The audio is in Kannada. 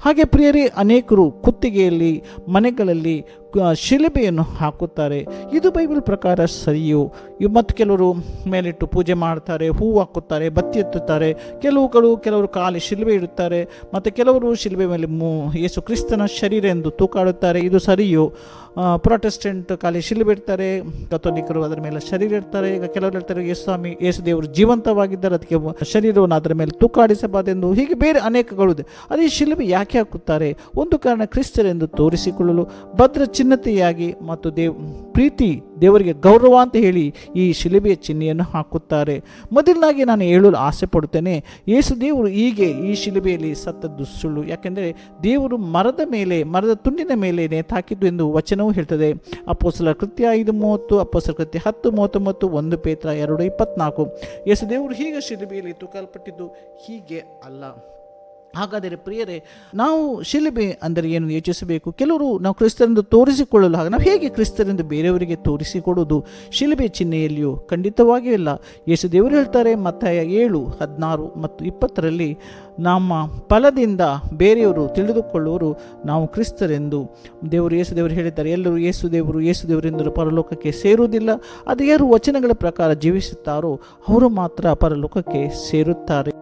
ಹಾಗೆ ಪ್ರಿಯರಿ ಅನೇಕರು ಕುತ್ತಿಗೆಯಲ್ಲಿ ಮನೆಗಳಲ್ಲಿ ಶಿಲುಬೆಯನ್ನು ಹಾಕುತ್ತಾರೆ. ಇದು ಬೈಬಲ್ ಪ್ರಕಾರ ಸರಿಯು. ಮತ್ತು ಕೆಲವರು ಮೇಲಿಟ್ಟು ಪೂಜೆ ಮಾಡ್ತಾರೆ ಹೂವು ಹಾಕುತ್ತಾರೆ, ಬತ್ತಿ ಎತ್ತುತ್ತಾರೆ. ಕೆಲವುಗಳು ಕೆಲವರು ಕಾಲಿ ಶಿಲುಬೆ ಇಡುತ್ತಾರೆ, ಮತ್ತು ಕೆಲವರು ಶಿಲುಬೆ ಮೇಲೆ ಮೂ ಯೇಸು ಕ್ರಿಸ್ತನ ಶರೀರ ಎಂದು ತೂಕಾಡುತ್ತಾರೆ. ಇದು ಸರಿಯು. ಪ್ರೊಟೆಸ್ಟೆಂಟ್ ಖಾಲಿ ಶಿಲುಬೆ ಇಡ್ತಾರೆ, ಕಥೋಲಿಕರು ಅದರ ಮೇಲೆ ಶರೀರ ಇಡ್ತಾರೆ. ಈಗ ಕೆಲವರು ಹೇಳ್ತಾರೆ, ಯೇಸು ಸ್ವಾಮಿ, ಯೇಸು ದೇವರು ಜೀವಂತವಾಗಿದ್ದಾರೆ, ಅದಕ್ಕೆ ಶರೀರವನ್ನು ಅದರ ಮೇಲೆ ತೂಕಾಡಿಸಬಾರದೆಂದು. ಹೀಗೆ ಬೇರೆ ಅನೇಕಗಳು ಇದೆ. ಅದೇ ಶಿಲುಬೆ ಯಾಕೆ ಹಾಕುತ್ತಾರೆ? ಒಂದು ಕಾರಣ ಕ್ರಿಸ್ತರೆಂದು ತೋರಿಸಿಕೊಳ್ಳಲು ಭದ್ರ ಚಿನ್ನತೆಯಾಗಿ ಮತ್ತು ದೇವ್, ಪ್ರೀತಿ ದೇವರಿಗೆ ಗೌರವ ಅಂತ ಹೇಳಿ ಈ ಶಿಲುಬೆಯ ಚಿಹ್ನೆಯನ್ನು ಹಾಕುತ್ತಾರೆ. ಮೊದಲನಾಗಿ ನಾನು ಹೇಳಲು ಆಸೆ ಪಡುತ್ತೇನೆ ಯೇಸು ದೇವರು ಹೀಗೆ ಈ ಶಿಲುಬೆಯಲ್ಲಿ ಸತ್ತದ್ದು ಸುಳ್ಳು. ಯಾಕೆಂದರೆ ದೇವರು ಮರದ ಮೇಲೆ, ಮರದ ತುಂಡಿನ ಮೇಲೆ ನೇತಾಕಿದ್ದು ಎಂದು ವಚನವೂ ಹೇಳ್ತದೆ. ಅಪ್ಪೋಸಲ ಕೃತ್ಯ ಐದು ಮೂವತ್ತು ಅಪ್ಪೋಸಲ ಕೃತ್ಯ ಹತ್ತು ಮೂವತ್ತೊಂಬತ್ತು ಒಂದು ಪೇತ್ರ ಎರಡು ಇಪ್ಪತ್ನಾಲ್ಕು. ಯೇಸು ದೇವರು ಹೀಗೆ ಶಿಲುಬೆಯಲ್ಲಿ ತೂಕಲ್ಪಟ್ಟಿದ್ದು ಹೀಗೆ ಅಲ್ಲ. ಹಾಗಾದರೆ ಪ್ರಿಯರೇ, ನಾವು ಶಿಲುಬೆ ಅಂದರೆ ಏನು ಯೋಚಿಸಬೇಕು? ಕೆಲವರು ನಾವು ಕ್ರಿಸ್ತರೆಂದು ತೋರಿಸಿಕೊಳ್ಳಲು ಹಾಗೆ, ನಾವು ಹೇಗೆ ಕ್ರಿಸ್ತರೆಂದು ಬೇರೆಯವರಿಗೆ ತೋರಿಸಿಕೊಡುವುದು? ಶಿಲುಬೆ ಚಿಹ್ನೆಯಲ್ಲಿಯೂ ಖಂಡಿತವಾಗಿಯೂ ಇಲ್ಲ. ಯೇಸು ದೇವರು ಹೇಳ್ತಾರೆ, ಮತ್ತಾಯ ಏಳು, ಹದಿನಾರು ಮತ್ತು ಇಪ್ಪತ್ತರಲ್ಲಿ, ನಮ್ಮ ಫಲದಿಂದ ಬೇರೆಯವರು ತಿಳಿದುಕೊಳ್ಳುವರು, ನಾವು ಕ್ರಿಸ್ತರೆಂದು. ದೇವರು ಯೇಸು ದೇವರು ಹೇಳಿದ್ದಾರೆ, ಎಲ್ಲರೂ ಯೇಸು ದೇವರು, ಯೇಸು ದೇವರೆಂದು ಪರಲೋಕಕ್ಕೆ ಸೇರುವುದಿಲ್ಲ. ಅದು ಯಾರು ವಚನಗಳ ಪ್ರಕಾರ ಜೀವಿಸುತ್ತಾರೋ, ಅವರು ಮಾತ್ರ ಪರಲೋಕಕ್ಕೆ ಸೇರುತ್ತಾರೆ.